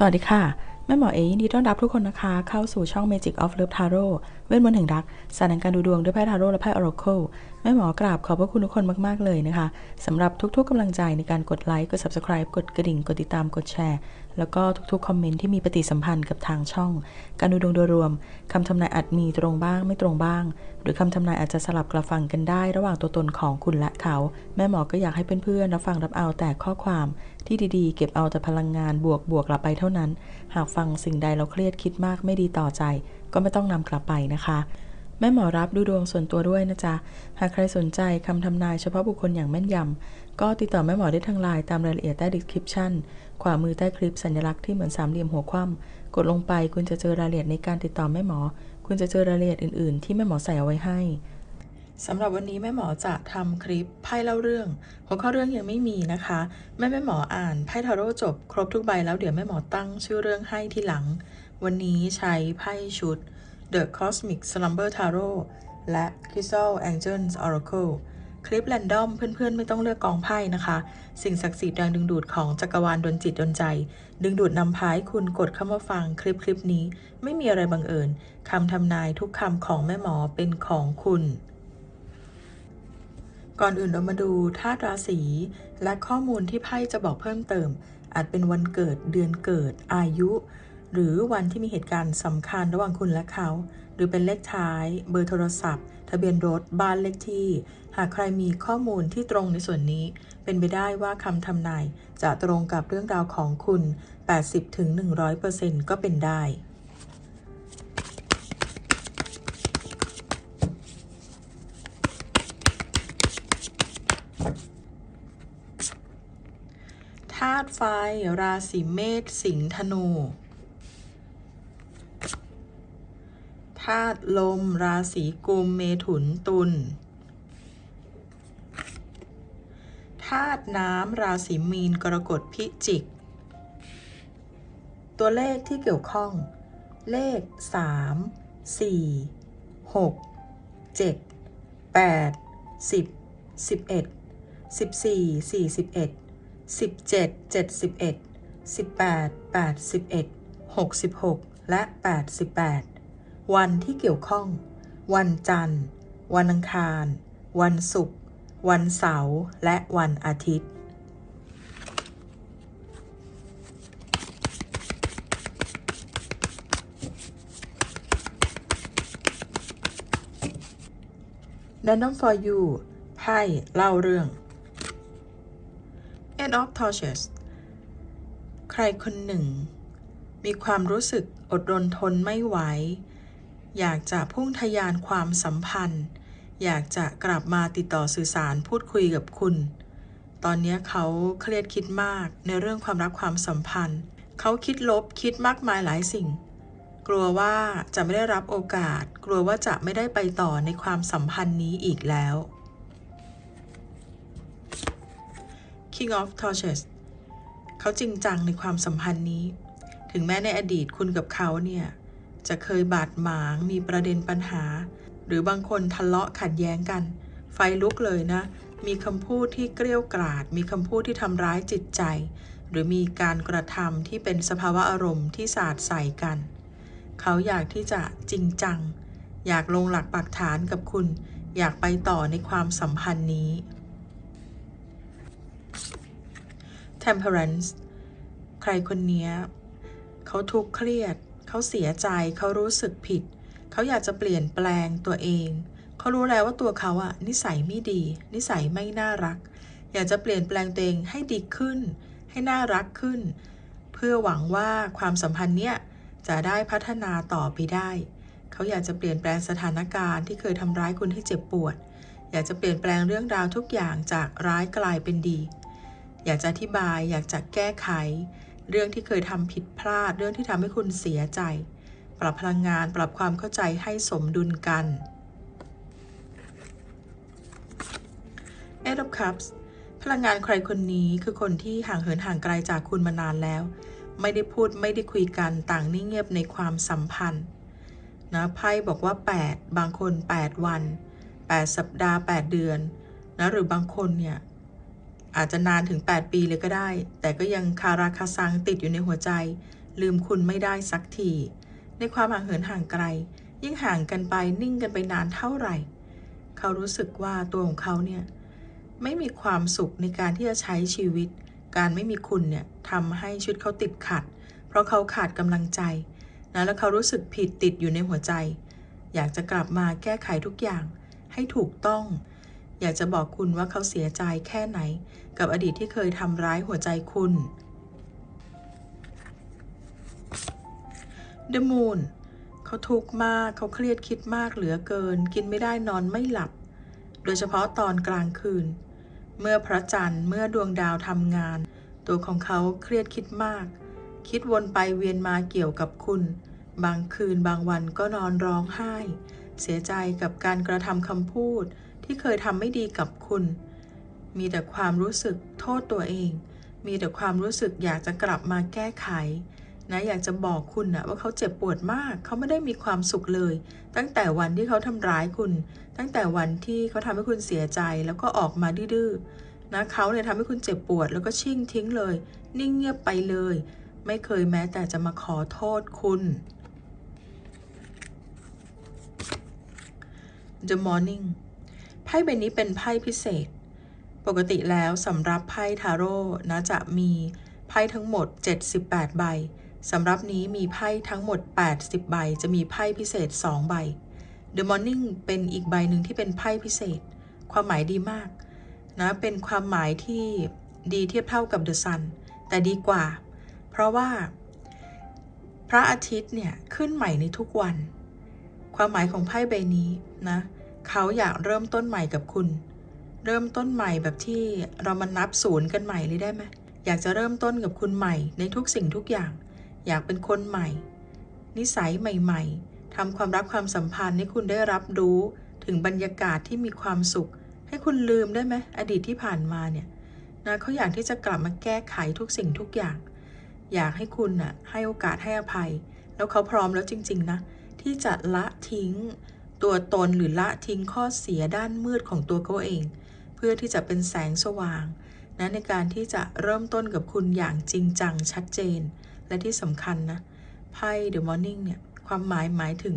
สวัสดีค่ะ แม่หมอเอยินดีต้อนรับทุกคนนะคะ เข้าสู่ช่อง Magic of Love Tarot เวทมนต์แห่งรักสารการดูดวงด้วยไพ่ทาโร่และไพ่ Oracle แม่หมอกราบขอบพระคุณทุกคนมาก ๆ เลยนะคะสำหรับทุกๆกำลังใจในการกดไลค์กด Subscribe กดกระดิ่ง กดติดตามกดแชร์ แล้วก็ทุกๆ คอมเมนต์ที่มีปฏิสัมพันธ์กับทางช่อง การดูดวงโดยรวมคำทำนายอาจมีตรงบ้างไม่ตรงบ้าง หรือคำทำนายอาจจะสลับกลับฟังกันได้ ระหว่างตัวตนของคุณและเขา แม่หมอก็อยากให้เพื่อนๆรับฟังรับเอาแต่ข้อความ ที่ดีๆ เก็บเอาแต่พลังงานบวกบวกกลับไปเท่านั้น หากฟังสิ่งใดเราเครียดคิดมากไม่ดีต่อใจ ก็ไม่ต้องนำกลับไปนะคะ แม่หมอรับดูดวงส่วนตัวด้วยนะจ๊ะ หากใครสนใจคำทำนายเฉพาะบุคคลอย่างแม่นยำ ก็ติดต่อแม่หมอได้ทางไลน์ตามรายละเอียดใต้ description ขวามือใต้คลิปสัญลักษณ์ที่เหมือนสามเหลี่ยมหัวคว่ำกดลงไปคุณจะเจอรายละเอียดในการติดต่อแม่หมอ คุณจะเจอรายละเอียดอื่นๆ ที่แม่หมอใส่เอาไว้ให้สำหรับวันนี้แม่หมอจะทำคลิปไพ่เล่าเรื่องหัวข้อเรื่องยังไม่มีนะคะ แม่แม่หมออ่านไพ่ทาโร่จบครบทุกใบแล้วเดี๋ยวแม่หมอตั้งชื่อเรื่องให้ทีหลัง วันนี้ใช้ไพ่ชุด The Cosmic Slumber Tarot และ Crystal Angels Oracle คลิปแรนดอมเพื่อนๆ ไม่ต้องเลือกกองไพ่นะคะ สิ่งศักดิ์สิทธิ์แรงดึงดูดของจักรวาลดนจิตดนใจ ดึงดูดนำพาให้คุณกดเข้ามาฟังคลิปคลิปนี้ ไม่มีอะไรบังเอิญคำทำนายทุกคำของแม่หมอเป็นของคุณ ก่อนอื่นเรามาดูธาตุราศีและข้อมูลที่ไพ่จะบอกเพิ่มเติม อาจเป็นวันเกิดเดือนเกิดอายุ หรือวันที่มีเหตุการณ์สำคัญระหว่างคุณและเขา หรือเป็นเลขท้าย เบอร์โทรศัพท์ ทะเบียนรถ บ้านเลขที่ หากใครมีข้อมูลที่ตรงในส่วนนี้ เป็นไปได้ว่าคำทำนายจะตรงกับเรื่องราวของคุณ 80-100%ก็เป็นได้ธาตุไฟ ราศีเมษ สิงห์ ธนู ธาตุลม ราศีกุม เมถุนตุลธาตุน้ำราศีมีนกรกฎพิจิก ตัวเลขที่เกี่ยวข้อง เลข 3 4 6 7 8 10 11 14 41 17 71 18 81 66 และ 88 วันที่เกี่ยวข้อง วันจันทร์ วันอังคาร วันศุกร์ วันเสาร์ และวันอาทิตย์ Random for you ไพ่เล่าเรื่อง Eight of Torches ใครคนหนึ่ง มีความรู้สึกอดรนทนไม่ไหว อยากจะพุ่งทะยานความสัมพันธ์ อยากจะกลับมาติดต่อสื่อสารพูดคุยกับคุณ ตอนนี้เขาเครียดคิดมากในเรื่องความรักความสัมพันธ์ เขาคิดลบคิดมากมายหลายสิ่ง กลัวว่าจะไม่ได้รับโอกาส กลัวว่าจะไม่ได้ไปต่อในความสัมพันธ์นี้อีกแล้ว King of Torches เขาจริงจังในความสัมพันธ์นี้ ถึงแม้ในอดีตคุณกับเขาเนี่ย จะเคยบาดหมางมีประเด็นปัญหา หรือบางคนทะเลาะขัดแย้งกัน ไฟลุกเลยนะ มีคำพูดที่เกลี้ยวกราด มีคำพูดที่ทำร้ายจิตใจ หรือมีการกระทำที่เป็นสภาวะอารมณ์ที่สาดใส่กัน เขาอยากที่จะจริงจัง อยากลงหลักปักฐานกับคุณ อยากไปต่อในความสัมพันธ์นี้ Temperance ใครคนนี้เขาทุกข์เครียด เขาเสียใจเขารู้สึกผิด เขาอยากจะเปลี่ยนแปลงตัวเอง เขารู้แล้วว่าตัวเขาอะนิสัยไม่ดี นิสัยไม่น่ารัก อยากจะเปลี่ยนแปลงตัวเองให้ดีขึ้น ให้น่ารักขึ้น เพื่อหวังว่าความสัมพันธ์เนี้ยจะได้พัฒนาต่อไปได้ เขาอยากจะเปลี่ยนแปลงสถานการณ์ที่เคยทำร้ายคุณให้เจ็บปวด อยากจะเปลี่ยนแปลงเรื่องราวทุกอย่างจากร้ายกลายเป็นดี อยากจะอธิบาย อยากจะแก้ไข เรื่องที่เคยทำผิดพลาด เรื่องที่ทำให้คุณเสียใจ ปรับพลังงานปรับความเข้าใจให้สมดุลกัน Eight of Cups พลังงานใครคนนี้คือคนที่ห่างเหินห่างไกลจากคุณมานานแล้ว ไม่ได้พูดไม่ได้คุยกันต่างนิ่งเงียบในความสัมพันธ์นะไพ่บอกว่า 8 บางคน 8 วัน 8 สัปดาห์ 8 เดือนนะหรือบางคนเนี่ย อาจจะนานถึง 8 ปีเลยก็ได้ แต่ก็ยังคาราคาซังติดอยู่ในหัวใจ ลืมคุณไม่ได้สักที ในความห่างเหินห่างไกล ยิ่งห่างกันไปนิ่งกันไปนานเท่าไหร่ เขารู้สึกว่าตัวของเขาเนี่ย ไม่มีความสุขในการที่จะใช้ชีวิต การไม่มีคุณเนี่ยทำให้ชีวิตเขาติดขัด เพราะเขาขาดกำลังใจนะแล้วเขารู้สึกผิดติดอยู่ในหัวใจ อยากจะกลับมาแก้ไขทุกอย่างให้ถูกต้อง อยากจะบอกคุณว่าเขาเสียใจแค่ไหน กับอดีตที่เคยทำร้ายหัวใจคุณ The Moon เขาทุกข์มากเขาเครียดคิดมากเหลือเกิน กินไม่ได้นอนไม่หลับ โดยเฉพาะตอนกลางคืน เมื่อพระจันทร์เมื่อดวงดาวทำงาน ตัวของเขาเครียดคิดมาก คิดวนไปเวียนมาเกี่ยวกับคุณ บางคืนบางวันก็นอนร้องไห้ เสียใจกับการกระทำคำพูด ที่เคยทำไม่ดีกับคุณ มีแต่ความรู้สึกโทษตัวเอง มีแต่ความรู้สึกอยากจะกลับมาแก้ไขนะอยากจะบอกคุณนะว่าเขาเจ็บปวดมาก เขาไม่ได้มีความสุขเลย ตั้งแต่วันที่เขาทำร้ายคุณ ตั้งแต่วันที่เขาทำให้คุณเสียใจแล้วก็ออกมาดื้อๆนะเขาเนี่ยทำให้คุณเจ็บปวดแล้วก็ชิ่งทิ้งเลย นิ่งเงียบไปเลย ไม่เคยแม้แต่จะมาขอโทษคุณ The Morning ไพ่ใบนี้เป็นไพ่พิเศษ ปกติแล้วสำหรับไพ่ทาโร่นะจะมีไพ่ทั้งหมด 78 ใบสำหรับนี้มีไพ่ทั้งหมด 80 ใบ จะมีไพ่พิเศษ 2 ใบ The Morning เป็นอีกใบหนึ่งที่เป็นไพ่พิเศษ ความหมายดีมากนะเป็นความหมายที่ดีเทียบเท่ากับ The Sun แต่ดีกว่า เพราะว่า พระอาทิตย์เนี่ย ขึ้นใหม่ในทุกวัน ความหมายของไพ่ใบนี้นะ เขาอยากเริ่มต้นใหม่กับคุณ เริ่มต้นใหม่แบบที่เรามานับศูนย์กันใหม่เลยได้ไหมอยากจะเริ่มต้นกับคุณใหม่ในทุกสิ่งทุกอย่าง อยากเป็นคนใหม่ นิสัยใหม่ๆทำความรักความสัมพันธ์ให้คุณได้รับรู้ถึงบรรยากาศที่มีความสุข ให้คุณลืมได้ไหมอดีตที่ผ่านมาเนี่ยนะเขาอยากที่จะกลับมาแก้ไขทุกสิ่งทุกอย่าง อยากให้คุณน่ะให้โอกาสให้อภัย แล้วเขาพร้อมแล้วจริง ๆ นะ ที่จะละทิ้ง ตัวตนหรือละทิ้งข้อเสียด้านมืดของตัวเขาเอง เพื่อที่จะเป็นแสงสว่างนะในการที่จะเริ่มต้นกับคุณอย่างจริงจังชัดเจน และที่สำคัญนะไพ่ The Morning เนี่ยความหมายหมายถึง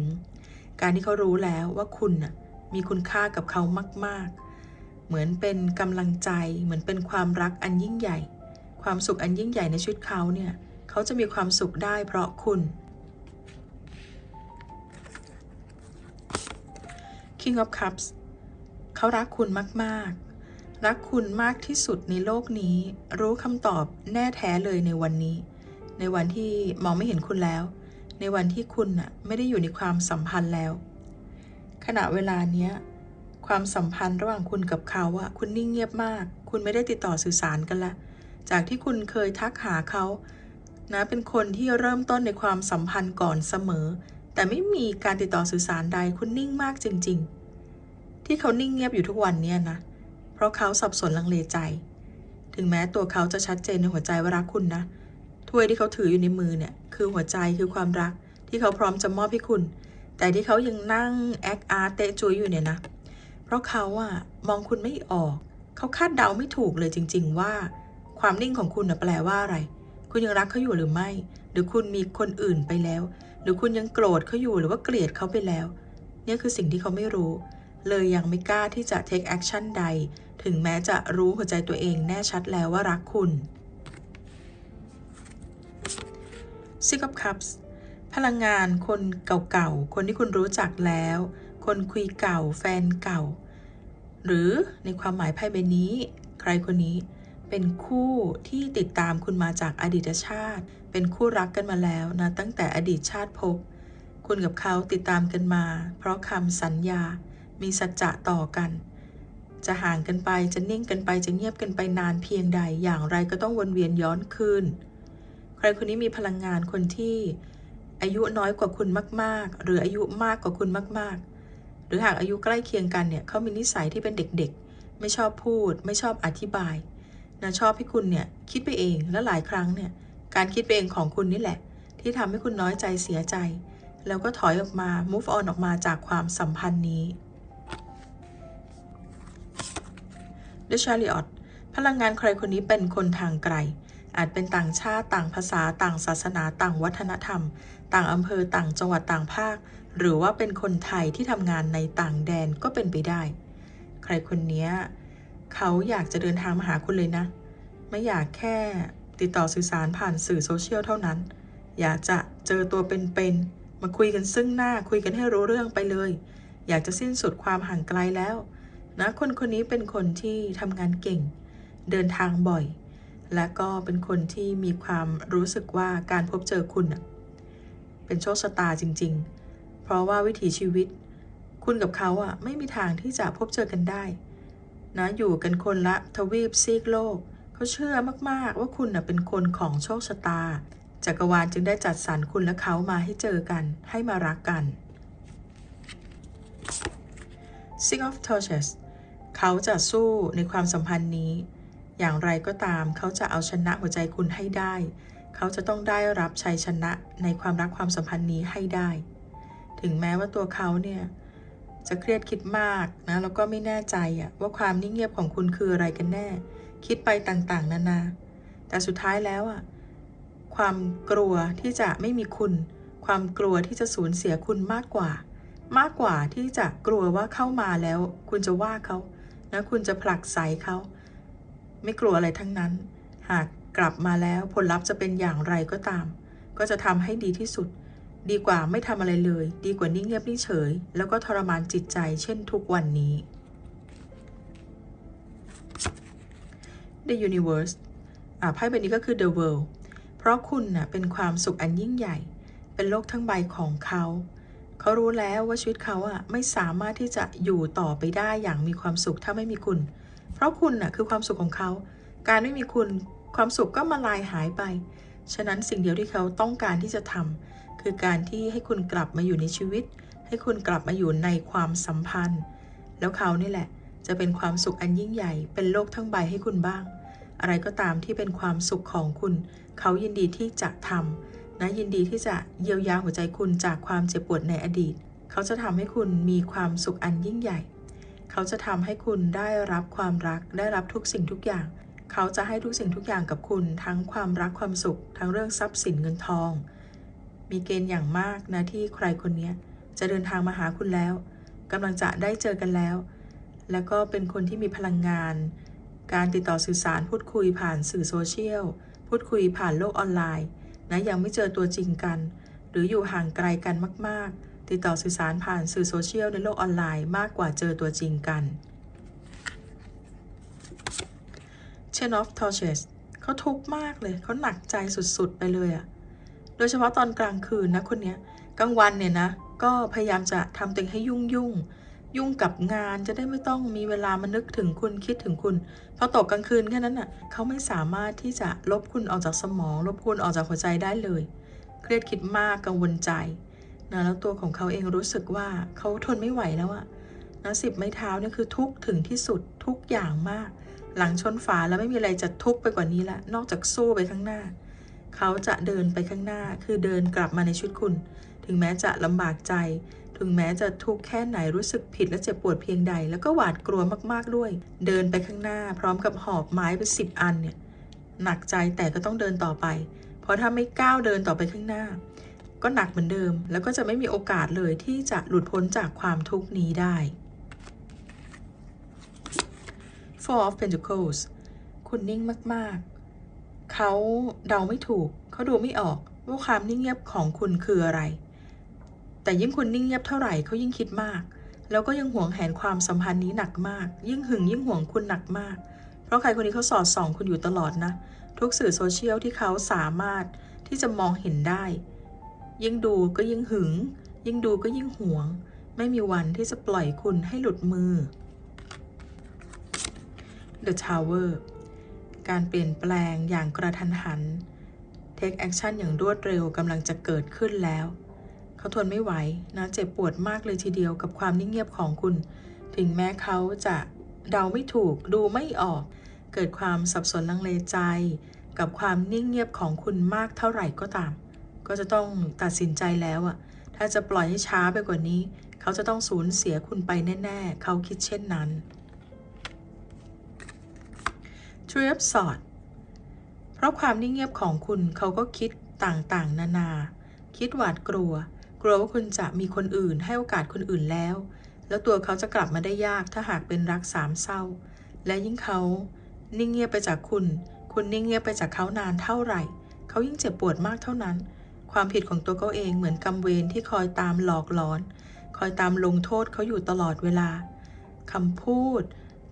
การที่เขารู้แล้วว่าคุณน่ะมีคุณค่ากับเขามาก ๆ เหมือนเป็นกำลังใจ เหมือนเป็นความรักอันยิ่งใหญ่ ความสุขอันยิ่งใหญ่ในชีวิตเขาเนี่ยเขาจะมีความสุขได้เพราะคุณ King of Cups เขารักคุณมากๆ รักคุณมากที่สุดในโลกนี้ รู้คำตอบแน่แท้เลยในวันนี้ ในวันที่มองไม่เห็นคุณแล้ว ในวันที่คุณน่ะไม่ได้อยู่ในความสัมพันธ์แล้ว ขณะเวลาเนี้ยความสัมพันธ์ระหว่างคุณกับเขาอะคุณนิ่งเงียบมาก คุณไม่ได้ติดต่อสื่อสารกันละ จากที่คุณเคยทักหาเขานะเป็นคนที่เริ่มต้นในความสัมพันธ์ก่อนเสมอ แต่ไม่มีการติดต่อสื่อสารใดคุณนิ่งมากจริง ๆ ที่เขานิ่งเงียบอยู่ทุกวันเนี่ยนะ เพราะเขาสับสนลังเลใจ ถึงแม้ตัวเขาจะชัดเจนในหัวใจว่ารักคุณนะ ถ้วยที่เขาถืออยู่ในมือเนี่ย คือหัวใจคือความรัก ที่เขาพร้อมจะมอบให้คุณ แต่ที่เขายังนั่งแอคอาร์เตจุยอยู่เนี่ยนะ เพราะเขาอะมองคุณไม่ออก เขาคาดเดาไม่ถูกเลยจริง ๆ ว่า ความนิ่งของคุณนะแปลว่าอะไร คุณยังรักเขาอยู่หรือไม่ หรือคุณมีคนอื่นไปแล้ว หรือคุณยังโกรธเขาอยู่หรือว่าเกลียดเขาไปแล้ว เนี่ยคือสิ่งที่เขาไม่รู้ เลยยังไม่กล้าที่จะ take action ใด ถึงแม้จะรู้หัวใจตัวเองแน่ชัดแล้วว่ารักคุณ Six of Cups พลังงานคนเก่าๆ คนที่คุณรู้จักแล้ว คนคุยเก่า แฟนเก่า หรือในความหมายไพ่ใบนี้ ใครคนนี้เป็นคู่ที่ติดตามคุณมาจากอดีตชาติ เป็นคู่รักกันมาแล้วนะตั้งแต่อดีตชาติภพคุณกับเขาติดตามกันมา เพราะคำสัญญา มีสัจจะต่อกัน จะห่างกันไปจะนิ่งกันไปจะเงียบกันไปนานเพียงใดอย่างไรก็ต้องวนเวียนย้อนคืนใครคนนี้มีพลังงานคนที่อายุน้อยกว่าคุณมาก ๆ หรืออายุมากกว่าคุณมาก ๆ หรือหากอายุใกล้เคียงกันเนี่ยเขามีนิสัยที่เป็นเด็กๆ ไม่ชอบพูด ไม่ชอบอธิบายนะชอบให้คุณเนี่ยคิดไปเองและหลายครั้งเนี่ย การคิดเองของคุณนี่แหละ ที่ทำให้คุณน้อยใจเสียใจ แล้วก็ถอยออกมา move on ออกมาจากความสัมพันธ์นี้ The Chariot พลังงานใครคนนี้เป็นคนทางไกล อาจเป็นต่างชาติต่างภาษา ต่างศาสนา ต่างวัฒนธรรม ต่างอำเภอต่างจังหวัดต่างภาค หรือว่าเป็นคนไทยที่ทำงานในต่างแดนก็เป็นไปได้ ใครคนนี้เขาอยากจะเดินทางมาหาคุณเลยนะ ไม่อยากแค่ ติดต่อสื่อสารผ่านสื่อโซเชียลเท่านั้น อยากจะเจอตัวเป็นๆ มาคุยกันซึ่งหน้าคุยกันให้รู้เรื่องไปเลย อยากจะสิ้นสุดความห่างไกลแล้ว นะคนคนนี้เป็นคนที่ทำงานเก่ง เดินทางบ่อย และก็เป็นคนที่มีความรู้สึกว่าการพบเจอคุณเป็นโชคชะตาจริง ๆ เพราะว่าวิถีชีวิต คุณกับเขาอะไม่มีทางที่จะพบเจอกันได้นะอยู่กันคนละทวีปซีกโลก เขาเชื่อมากๆว่าคุณเป็นคนของโชคชะตา จักรวาลจึงได้จัดสรรคุณและเขามาให้เจอกัน ให้มารักกัน Six of Torches เขาจะสู้ในความสัมพันธ์นี้ อย่างไรก็ตามเขาจะเอาชนะหัวใจคุณให้ได้ เขาจะต้องได้รับชัยชนะในความรักความสัมพันธ์นี้ให้ได้ ถึงแม้ว่าตัวเขาเนี่ยจะเครียดคิดมากนะแล้วก็ไม่แน่ใจอะว่าความนิ่งเงียบของคุณคืออะไรกันแน่ คิดไปต่างๆ นานา แต่สุดท้ายแล้วอะความกลัวที่จะไม่มีคุณ ความกลัวที่จะสูญเสียคุณมากกว่า มากกว่าที่จะกลัวว่าเข้ามาแล้ว คุณจะว่าเขานะคุณจะผลักไสเขา ไม่กลัวอะไรทั้งนั้น หากกลับมาแล้วผลลัพธ์จะเป็นอย่างไรก็ตาม ก็จะทำให้ดีที่สุด ดีกว่าไม่ทำอะไรเลย ดีกว่านิ่งเงียบนิ่งเฉย แล้วก็ทรมานจิตใจเช่นทุกวันนี้ The Universe อ่าไพ่ใบนี้ก็คือ The World เพราะคุณน่ะเป็นความสุขอันยิ่งใหญ่ เป็นโลกทั้งใบของเขา เขารู้แล้วว่าชีวิตเขาอะไม่สามารถที่จะอยู่ต่อไปได้อย่างมีความสุขถ้าไม่มีคุณ เพราะคุณน่ะคือความสุขของเขา การไม่มีคุณความสุขก็มาลายหายไป ฉะนั้นสิ่งเดียวที่เขาต้องการที่จะทำคือการที่ให้คุณกลับมาอยู่ในชีวิต ให้คุณกลับมาอยู่ในความสัมพันธ์ แล้วเขานี่แหละ จะเป็นความสุขอันยิ่งใหญ่ เป็นโลกทั้งใบให้คุณบ้าง อะไรก็ตามที่เป็นความสุขของคุณ เขายินดีที่จะทำนะยินดีที่จะเยียวยาหัวใจคุณจากความเจ็บปวดในอดีต เขาจะทำให้คุณมีความสุขอันยิ่งใหญ่ เขาจะทำให้คุณได้รับความรักได้รับทุกสิ่งทุกอย่าง เขาจะให้ทุกสิ่งทุกอย่างกับคุณ ทั้งความรักความสุข ทั้งเรื่องทรัพย์สินเงินทอง มีเกณฑ์อย่างมากนะที่ใครคนนี้จะเดินทางมาหาคุณแล้วกำลังจะได้เจอกันแล้ว แล้วก็เป็นคนที่มีพลังงาน การติดต่อสื่อสารพูดคุยผ่านสื่อโซเชียล พูดคุยผ่านโลกออนไลน์นะยังไม่เจอตัวจริงกัน หรืออยู่ห่างไกลกันมาก ๆ ติดต่อสื่อสารผ่านสื่อโซเชียลในโลกออนไลน์มากกว่าเจอตัวจริงกัน Chain of Torches เขาทุกข์มากเลย เขาหนักใจสุดๆ ไปเลยอะโดยเฉพาะตอนกลางคืนนะคนเนี้ย กลางวันเนี่ยนะ ก็พยายามจะทำตัวเองให้ยุ่งยุ่ง ยุ่งกับงานจะได้ไม่ต้องมีเวลามานึกถึงคุณคิดถึงคุณพอตกกลางคืนแค่นั้นน่ะเขาไม่สามารถที่จะลบคุณออกจากสมอง ลบคุณออกจากหัวใจได้เลย เครียดคิดมากกังวลใจนะแล้วตัวของเขาเองรู้สึกว่าเขาทนไม่ไหวแล้วอะนะสิบไม้เท้าเนี่ยคือทุกถึงที่สุดทุกอย่างมาก หลังชนฝาแล้วไม่มีอะไรจะทุกไปกว่านี้ละนอกจากสู้ไปข้างหน้า เขาจะเดินไปข้างหน้าคือเดินกลับมาในชุดคุณ ถึงแม้จะลำบากใจ ถึงแม้จะทุกข์แค่ไหนรู้สึกผิดและเจ็บปวดเพียงใด แล้วก็หวาดกลัวมากๆด้วย เดินไปข้างหน้า พร้อมกับหอบไม้ไปสิบอันเนี่ยหนักใจแต่ก็ต้องเดินต่อไป เพราะถ้าไม่ก้าวเดินต่อไปข้างหน้า ก็หนักเหมือนเดิม แล้วก็จะไม่มีโอกาสเลยที่จะหลุดพ้นจากความทุกข์นี้ได้ Four of Pentacles คุณนิ่งมากๆ เขาเดาไม่ถูก เขาดูไม่ออกว่าความนิ่งเงียบของคุณคืออะไร แต่ยิ่งคุณนิ่งเงียบเท่าไหร่เขายิ่งคิดมาก แล้วก็ยังหวงแหนความสัมพันธ์นี้หนักมาก ยิ่งหึงยิ่งหวงคุณหนักมาก เพราะใครคนนี้เขาสอดส่องคุณอยู่ตลอดนะ ทุกสื่อโซเชียลที่เขาสามารถที่จะมองเห็นได้ ยิ่งดูก็ยิ่งหึง ยิ่งดูก็ยิ่งหวง ไม่มีวันที่จะปล่อยคุณให้หลุดมือ The Tower การเปลี่ยนแปลงอย่างกระทันหัน Take action อย่างรวดเร็วกำลังจะเกิดขึ้นแล้ว เขาทนไม่ไหวนะเจ็บปวดมากเลยทีเดียวกับความนิ่งเงียบของคุณ ถึงแม้เขาจะเดาไม่ถูกดูไม่ออก เกิดความสับสนลังเลใจ กับความนิ่งเงียบของคุณมากเท่าไหร่ก็ตาม ก็จะต้องตัดสินใจแล้วอะถ้าจะปล่อยให้ช้าไปกว่านี้ เขาจะต้องสูญเสียคุณไปแน่ ๆ เขาคิดเช่นนั้น Tree of Swords พราะความนิ่งเงียบของคุณเขาก็คิดต่างๆ นานา คิดหวาดกลัว กลัวว่าคุณจะมีคนอื่นให้โอกาสคนอื่นแล้ว แล้วตัวเขาจะกลับมาได้ยากถ้าหากเป็นรักสามเศร้า และยิ่งเขา นิ่งเงียบไปจากคุณ คุณนิ่งเงียบไปจากเขานานเท่าไหร่ เขายิ่งเจ็บปวดมากเท่านั้น ความผิดของตัวเขาเองเหมือนกำเวรที่คอยตามหลอกหลอน คอยตามลงโทษเขาอยู่ตลอดเวลาคำพูด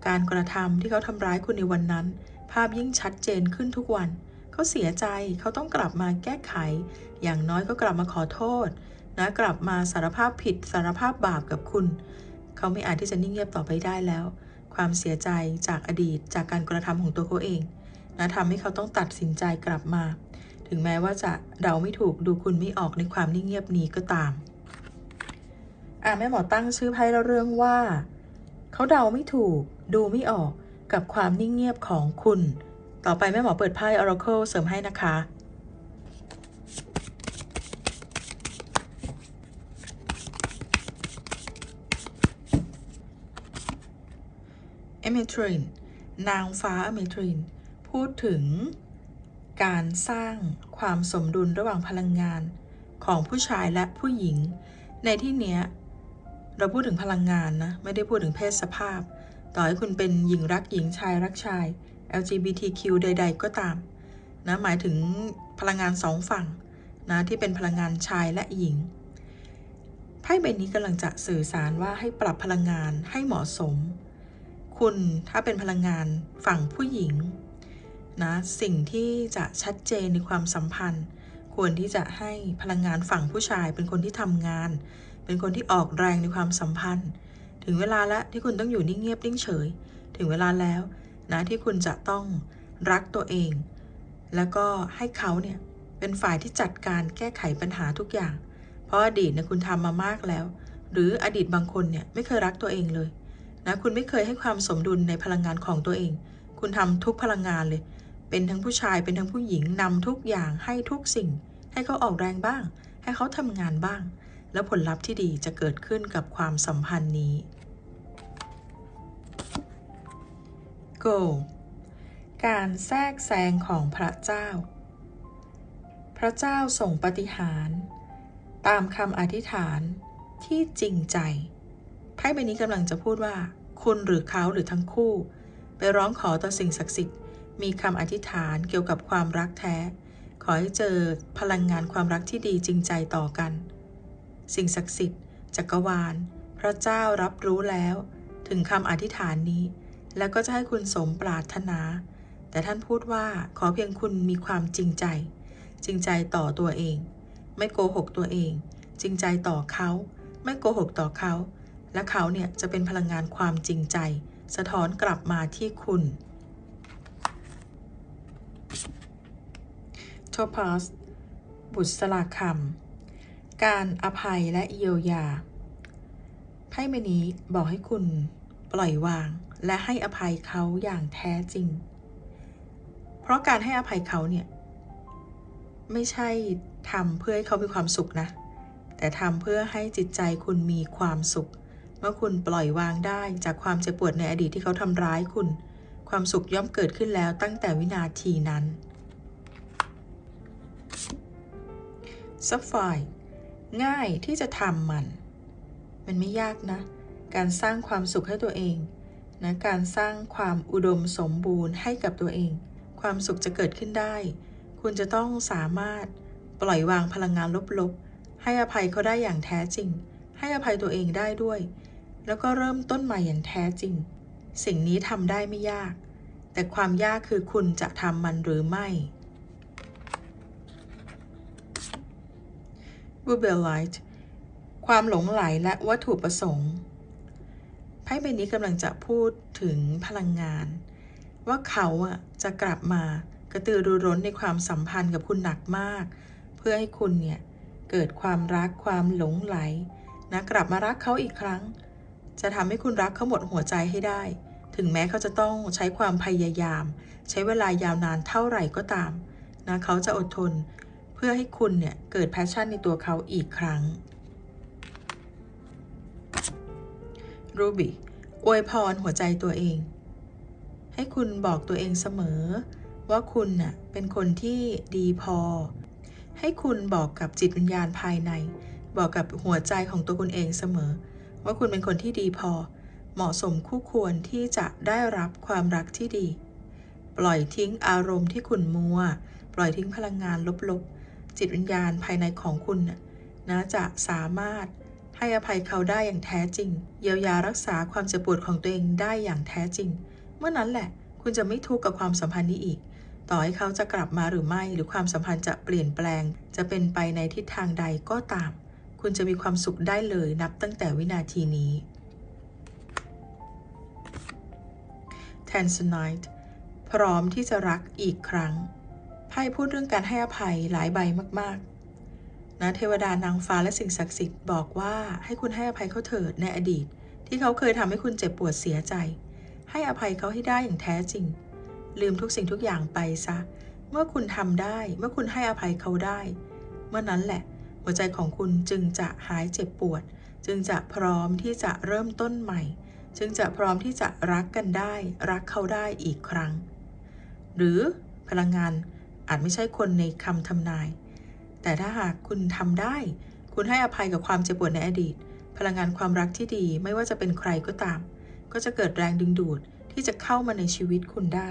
การกระทำที่เขาทำร้ายคุณในวันนั้น ภาพยิ่งชัดเจนขึ้นทุกวัน เขาเสียใจเขาต้องกลับมาแก้ไข อย่างน้อยก็กลับมาขอโทษ นะกลับมาสารภาพผิดสารภาพบาปกับคุณ เขาไม่อาจที่จะนิ่งเงียบต่อไปได้แล้ว ความเสียใจจากอดีตจากการกระทำของตัวเขาเองนะทำให้เขาต้องตัดสินใจกลับมา ถึงแม้ว่าจะเดาไม่ถูกดูคุณไม่ออกในความนิ่งเงียบนี้ก็ตามอ่าแม่หมอตั้งชื่อไพ่แล้วเรื่องว่า เขาเดาไม่ถูก ดูไม่ออกกับความนิ่งเงียบของคุณ ต่อไปแม่หมอเปิดไพ่ Oracle เสริมให้นะคะ เอเมทรินนางฟ้าเอเมทรินพูดถึงการสร้างความสมดุลระหว่างพลังงานของผู้ชายและผู้หญิง ในที่เนี้ยเราพูดถึงพลังงานนะ ไม่ได้พูดถึงเพศสภาพ ต่อให้คุณเป็นหญิงรักหญิงชายรักชาย LGBTQ ใด ๆ ก็ตามนะหมายถึงพลังงานสองฝั่งนะที่เป็นพลังงานชายและหญิงไพ่ใบนี้กำลังจะสื่อสารว่าให้ปรับพลังงานให้เหมาะสม คุณถ้าเป็นพลังงานฝั่งผู้หญิงนะสิ่งที่จะชัดเจนในความสัมพันธ์ ควรที่จะให้พลังงานฝั่งผู้ชาย เป็นคนที่ทำงาน เป็นคนที่ออกแรงในความสัมพันธ์ ถึงเวลาแล้วที่คุณต้องอยู่นิ่งเงียบนิ่งเฉย ถึงเวลาแล้วนะที่คุณจะต้องรักตัวเอง แล้วก็ให้เขาเนี่ยเป็นฝ่ายที่จัดการแก้ไขปัญหาทุกอย่าง เพราะอดีตเนี่ยคุณทำมามากแล้ว หรืออดีตบางคนเนี่ยไม่เคยรักตัวเองเลย นะคุณไม่เคยให้ความสมดุลในพลังงานของตัวเอง คุณทำทุกพลังงานเลย เป็นทั้งผู้ชายเป็นทั้งผู้หญิงนำทุกอย่างให้ทุกสิ่ง ให้เขาออกแรงบ้าง ให้เขาทำงานบ้าง แล้วผลลัพธ์ที่ดีจะเกิดขึ้นกับความสัมพันธ์นี้ Go การแทรกแซงของพระเจ้า พระเจ้าส่งปฏิหาร ตามคำอธิษฐานที่จริงใจ ไพ่ใบนี้กำลังจะพูดว่า คุณหรือเขาหรือทั้งคู่ ไปร้องขอต่อสิ่งศักดิ์สิทธิ์ มีคำอธิษฐานเกี่ยวกับความรักแท้ ขอให้เจอพลังงานความรักที่ดีจริงใจต่อกัน สิ่งศักดิ์สิทธิ์ จักรวาล พระเจ้ารับรู้แล้ว ถึงคำอธิษฐานนี้ แล้วก็จะให้คุณสมปรารถนา แต่ท่านพูดว่าขอเพียงคุณมีความจริงใจ จริงใจต่อตัวเอง ไม่โกหกตัวเอง จริงใจต่อเขา ไม่โกหกต่อเขา และเขาเนี่ยจะเป็นพลังงานความจริงใจ สะท้อนกลับมาที่คุณโทพัสบุษรสลาคำการอภัยและเยียวยาไพ่ใบนี้บอกให้คุณปล่อยวางและให้อภัยเขาอย่างแท้จริง เพราะการให้อภัยเขาเนี่ย ไม่ใช่ทำเพื่อให้เขามีความสุขนะ แต่ทำเพื่อให้จิตใจคุณมีความสุข เมื่อคุณปล่อยวางได้จากความเจ็บปวดในอดีตที่เขาทำร้ายคุณ ความสุขย่อมเกิดขึ้นแล้วตั้งแต่วินาทีนั้นซับไฟง่ายที่จะทำมัน มันไม่ยากนะ การสร้างความสุขให้ตัวเองนะการสร้างความอุดมสมบูรณ์ให้กับตัวเอง ความสุขจะเกิดขึ้นได้ คุณจะต้องสามารถปล่อยวางพลังงานลบๆ ให้อภัยเขาได้อย่างแท้จริง ให้อภัยตัวเองได้ด้วย แล้วก็เริ่มต้นใหม่อย่างแท้จริง สิ่งนี้ทำได้ไม่ยาก แต่ความยากคือคุณจะทำมันหรือไม่ w o o b e l i g h t ความหลงไหลและวัตถุประสงค์ไพ่ใบนี้กำลังจะพูดถึงพลังงาน ว่าเขาอะจะกลับมากระตือรือร้นในความสัมพันธ์กับคุณหนักมาก เพื่อให้คุณเนี่ยเกิดความรักความหลงไหลนะกลับมารักเขาอีกครั้ง จะทำให้คุณรักเขาหมดหัวใจให้ได้ ถึงแม้เขาจะต้องใช้ความพยายาม ใช้เวลายาวนานเท่าไหร่ก็ตามนะเขาจะอดทน เพื่อให้คุณเนี่ยเกิดแพชชั่นในตัวเขาอีกครั้งรูบี้อวยพรหัวใจตัวเอง ให้คุณบอกตัวเองเสมอ ว่าคุณน่ะเป็นคนที่ดีพอ ให้คุณบอกกับจิตวิญญาณภายใน บอกกับหัวใจของตัวคุณเองเสมอ ว่าคุณเป็นคนที่ดีพอ เหมาะสมคู่ควรที่จะได้รับความรักที่ดี ปล่อยทิ้งอารมณ์ที่ขุ่นมัว ปล่อยทิ้งพลังงานลบๆ จิตวิญญาณภายในของคุณนะจะสามารถให้อภัยเขาได้อย่างแท้จริง เยียวยารักษาความเจ็บปวดของตัวเองได้อย่างแท้จริง เมื่อนั้นแหละ คุณจะไม่ทุกข์กับความสัมพันธ์นี้อีก ต่อให้เขาจะกลับมาหรือไม่ หรือความสัมพันธ์จะเปลี่ยนแปลง จะเป็นไปในทิศทางใดก็ตาม คุณจะมีความสุขได้เลยนับตั้งแต่วินาทีนี้ Tanzanite พร้อมที่จะรักอีกครั้ง ไพ่พูดเรื่องการให้อภัยหลายใบมากๆ นะเทวดานางฟ้าและสิ่งศักดิ์สิทธิ์บอกว่าให้คุณให้อภัยเขาเถิดในอดีต ที่เขาเคยทำให้คุณเจ็บปวดเสียใจ ให้อภัยเขาให้ได้อย่างแท้จริง ลืมทุกสิ่งทุกอย่างไปซะ เมื่อคุณทำได้ เมื่อคุณให้อภัยเขาได้ เมื่อนั้นแหละ หัวใจของคุณจึงจะหายเจ็บปวด จึงจะพร้อมที่จะเริ่มต้นใหม่ จึงจะพร้อมที่จะรักกันได้ รักเขาได้อีกครั้ง หรือพลังงานอาจไม่ใช่คนในคำทำนาย แต่ถ้าหากคุณทำได้ คุณให้อภัยกับความเจ็บปวดในอดีต พลังงานความรักที่ดีไม่ว่าจะเป็นใครก็ตาม ก็จะเกิดแรงดึงดูดที่จะเข้ามาในชีวิตคุณได้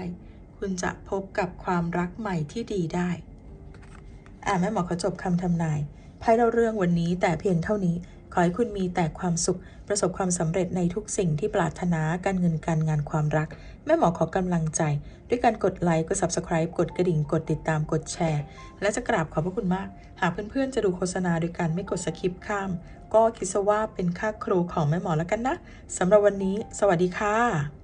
คุณจะพบกับความรักใหม่ที่ดีได้ อ่าแม่หมอขอจบคำทำนาย ไพ่เล่าเรื่องวันนี้แต่เพียงเท่านี้ ขอให้คุณมีแต่ความสุข ประสบความสำเร็จในทุกสิ่งที่ปรารถนาการเงินการงานความรัก แม่หมอขอกำลังใจ ด้วยการกดไลค์กด subscribe กดกระดิ่ง กดติดตามกดแชร์ และจะกราบขอบพระคุณมาก หากเพื่อนๆจะดูโฆษณาโดยการไม่กดสคริปข้าม ก็คิดซะว่าเป็นค่าครูของแม่หมอแล้วกันนะสำหรับวันนี้ สวัสดีค่ะ